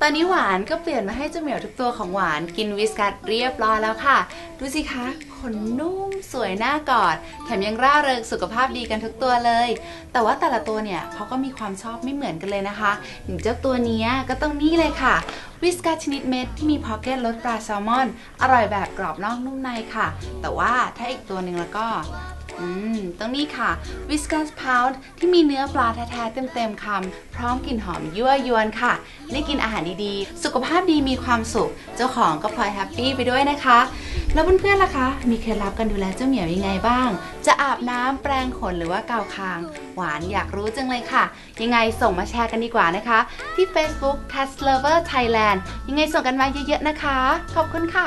ตอนนี้หวานก็เปลี่ยนมาให้เจ้าเหมียวทุกตัวของหวานกินวิสกัสเรียบร้อยแล้วค่ะ ดูสิคะขนนุ่มสวยน่ากอด แถมยังร่าเริงสุขภาพดีกันทุกตัวเลย แต่ว่าแต่ละตัวเนี่ยเขาก็มีความชอบไม่เหมือนกันเลยนะคะอย่างเจ้าตัวนี้ก็ต้องนี่เลยค่ะ วิสกัสชนิดเม็ดที่มีพ็อกเก็ตรสปลาแซลมอน อร่อยแบบกรอบนอกนุ่มในค่ะ แต่ว่าถ้าอีกตัวหนึ่งแล้วก็ อืมต้องนี่ค่ะ Whiskas Pound ที่มีเนื้อปลาแท้ๆเต็มๆคำพร้อมกลิ่นหอมยั่วยวนค่ะ ได้กินอาหารดีๆ สุขภาพดีมีความสุข เจ้าของก็พลอยแฮปปี้ไปด้วยนะคะ แล้วเพื่อนๆล่ะคะ มีเคล็ดลับกันดูแลเจ้าเหมียวยังไงบ้าง จะอาบน้ำแปรงขนหรือว่าเกาคาง หวานอยากรู้จังเลยค่ะ ยังไงส่งมาแชร์กันดีกว่านะคะ ที่ Facebook Cat Lover Thailand ยังไงส่งกันมาเยอะๆนะคะ ขอบคุณค่ะ